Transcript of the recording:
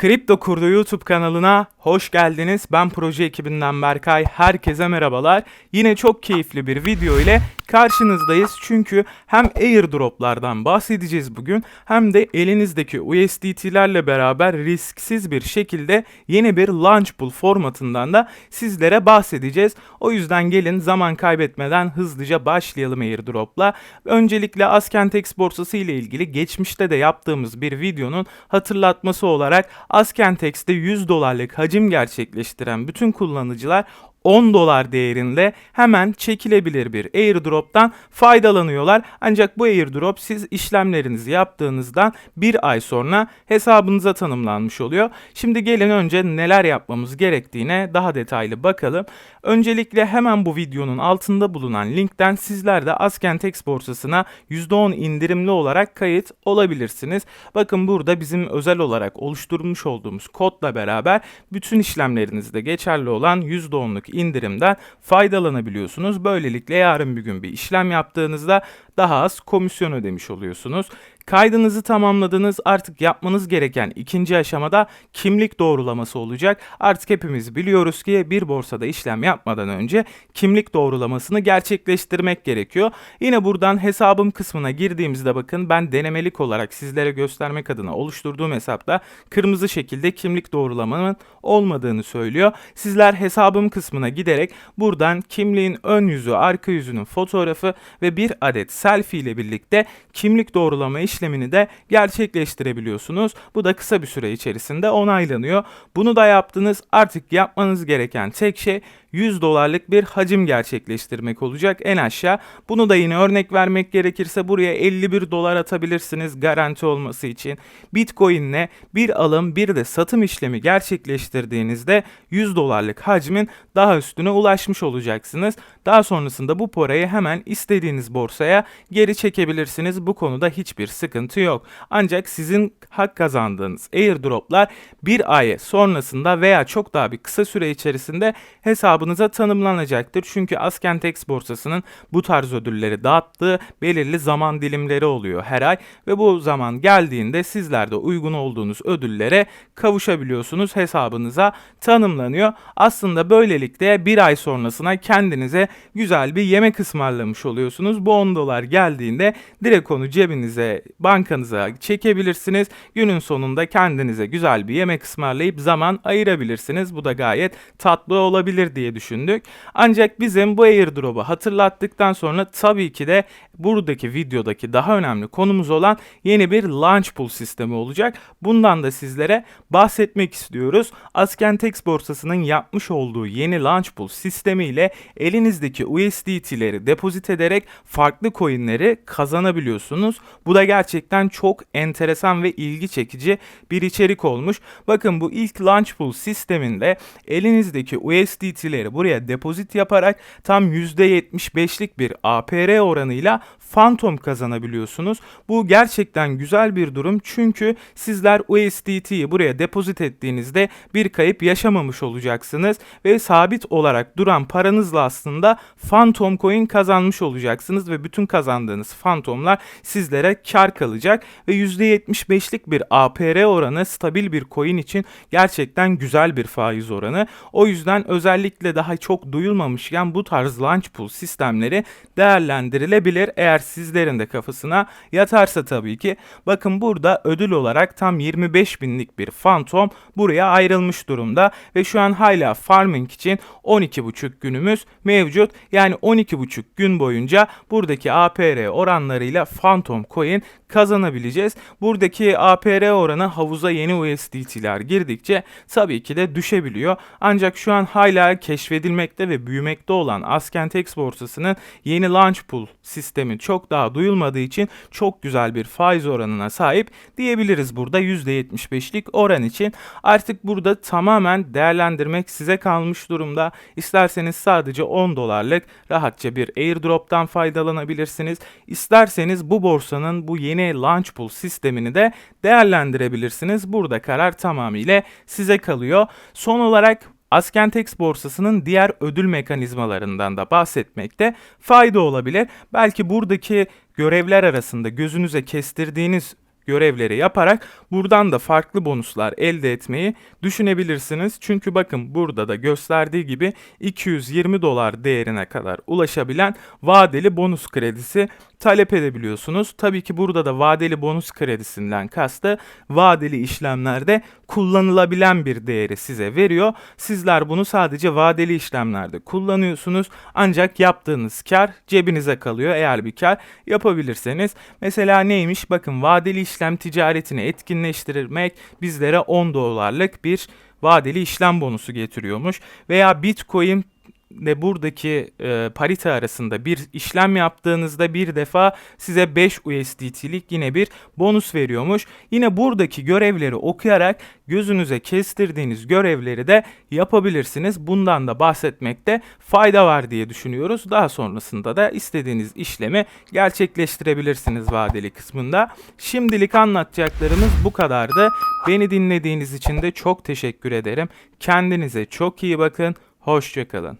Kripto Kurdu YouTube kanalına hoş geldiniz. Ben proje ekibinden Berkay. Herkese merhabalar. Yine çok keyifli bir video ile karşınızdayız. Çünkü hem airdroplardan bahsedeceğiz bugün hem de elinizdeki USDT'lerle beraber risksiz bir şekilde yeni bir launch pool formatından da sizlere bahsedeceğiz. O yüzden gelin zaman kaybetmeden hızlıca başlayalım airdropla. Öncelikle Askentex borsası ile ilgili geçmişte de yaptığımız bir videonun hatırlatması olarak Askentex'te 100 dolarlık hacim gerçekleştiren bütün kullanıcılar 10 dolar değerinde hemen çekilebilir bir airdrop'tan faydalanıyorlar. Ancak bu airdrop siz işlemlerinizi yaptığınızdan bir ay sonra hesabınıza tanımlanmış oluyor. Şimdi gelin önce neler yapmamız gerektiğine daha detaylı bakalım. Öncelikle hemen bu videonun altında bulunan linkten sizler de Askentex borsasına %10 indirimli olarak kayıt olabilirsiniz. Bakın burada bizim özel olarak oluşturmuş olduğumuz kodla beraber bütün işlemlerinizde geçerli olan %10'luk indirimden faydalanabiliyorsunuz. Böylelikle yarın bir gün bir işlem yaptığınızda daha az komisyon ödemiş oluyorsunuz. Kaydınızı tamamladınız. Artık yapmanız gereken ikinci aşamada kimlik doğrulaması olacak. Artık hepimiz biliyoruz ki bir borsada işlem yapmadan önce kimlik doğrulamasını gerçekleştirmek gerekiyor. Yine buradan hesabım kısmına girdiğimizde bakın ben denemelik olarak sizlere göstermek adına oluşturduğum hesapta kırmızı şekilde kimlik doğrulamanın olmadığını söylüyor. Sizler hesabım kısmına giderek buradan kimliğin ön yüzü, arka yüzünün fotoğrafı ve bir adet selfie ile birlikte kimlik doğrulama işlemini de gerçekleştirebiliyorsunuz. Bu da kısa bir süre içerisinde onaylanıyor. Bunu da yaptınız. Artık yapmanız gereken tek şey 100 dolarlık bir hacim gerçekleştirmek olacak en aşağı. Bunu da yine örnek vermek gerekirse buraya 51 dolar atabilirsiniz garanti olması için. Bitcoin'le bir alım bir de satım işlemi gerçekleştirdiğinizde 100 dolarlık hacmin daha üstüne ulaşmış olacaksınız. Daha sonrasında bu parayı hemen istediğiniz borsaya geri çekebilirsiniz. Bu konuda hiçbir sıkıntı yok. Ancak sizin hak kazandığınız airdroplar bir ay sonrasında veya çok daha bir kısa süre içerisinde hesabınıza tanımlanacaktır. Çünkü Askentex borsasının bu tarz ödülleri dağıttığı belirli zaman dilimleri oluyor her ay ve bu zaman geldiğinde sizler de uygun olduğunuz ödüllere kavuşabiliyorsunuz. Hesabınıza tanımlanıyor. Aslında böylelikle bir ay sonrasına kendinize güzel bir yemek ısmarlamış oluyorsunuz. Bu 10 dolar geldiğinde direkt onu cebinize, bankanıza çekebilirsiniz. Günün sonunda kendinize güzel bir yemek ısmarlayıp zaman ayırabilirsiniz. Bu da gayet tatlı olabilir diye düşündük. Ancak bizim bu airdrop'u hatırlattıktan sonra tabii ki de buradaki videodaki daha önemli konumuz olan yeni bir launch pool sistemi olacak. Bundan da sizlere bahsetmek istiyoruz. Askentex borsasının yapmış olduğu yeni launch pool sistemiyle elinizdeki USDT'leri depozit ederek farklı coinleri kazanabiliyorsunuz. Bu da gerçekten çok enteresan ve ilgi çekici bir içerik olmuş. Bakın bu ilk launch pool sisteminde elinizdeki USDT'leri buraya depozit yaparak tam %75'lik bir APR oranıyla Phantom kazanabiliyorsunuz. Bu gerçekten güzel bir durum çünkü sizler USDT'yi buraya depozit ettiğinizde bir kayıp yaşamamış olacaksınız ve sabit olarak duran paranızla aslında Phantom coin kazanmış olacaksınız ve bütün kazandığınız Phantom'lar sizlere kar kalacak ve %75'lik bir APR oranı stabil bir coin için gerçekten güzel bir faiz oranı. O yüzden özellikle daha çok duyulmamışken bu tarz launch pool sistemleri değerlendirilebilir eğer sizlerin de kafasına yatarsa tabii ki. Bakın burada ödül olarak tam 25 binlik bir Phantom buraya ayrılmış durumda ve şu an hala farming için 12,5 günümüz mevcut. Yani 12,5 gün boyunca buradaki APR oranlarıyla Phantom Coin kazanabileceğiz. Buradaki APR oranı havuza yeni USDT'ler girdikçe tabii ki de düşebiliyor. Ancak şu an hala keşfedilmekte ve büyümekte olan Askentex borsasının yeni launch pool sistemi çok daha duyulmadığı için çok güzel bir faiz oranına sahip diyebiliriz burada %75'lik oran için. Artık burada tamamen değerlendirmek size kalmış durumda. İsterseniz sadece 10 dolarlık rahatça bir airdrop'tan faydalanabilirsiniz. İsterseniz bu borsanın bu yeni launch pool sistemini de değerlendirebilirsiniz. Burada karar tamamıyla size kalıyor. Son olarak Askentex borsasının diğer ödül mekanizmalarından da bahsetmekte fayda olabilir. Belki buradaki görevler arasında gözünüze kestirdiğiniz görevleri yaparak buradan da farklı bonuslar elde etmeyi düşünebilirsiniz. Çünkü bakın burada da gösterdiği gibi 220 dolar değerine kadar ulaşabilen vadeli bonus kredisi talep edebiliyorsunuz. Tabii ki burada da vadeli bonus kredisinden kastı vadeli işlemlerde kullanılabilen bir değeri size veriyor. Sizler bunu sadece vadeli işlemlerde kullanıyorsunuz. Ancak yaptığınız kar cebinize kalıyor eğer bir kar yapabilirseniz. Mesela neymiş? Bakın vadeli işlem ticaretini etkinleştirmek bizlere 10 dolarlık bir vadeli işlem bonusu getiriyormuş. Veya Bitcoin ve buradaki e, parite arasında bir işlem yaptığınızda bir defa size 5 USDT'lik yine bir bonus veriyormuş. Yine buradaki görevleri okuyarak gözünüze kestirdiğiniz görevleri de yapabilirsiniz. Bundan da bahsetmekte fayda var diye düşünüyoruz. Daha sonrasında da istediğiniz işlemi gerçekleştirebilirsiniz vadeli kısmında. Şimdilik anlatacaklarımız bu kadardı. Beni dinlediğiniz için de çok teşekkür ederim. Kendinize çok iyi bakın. Hoşçakalın.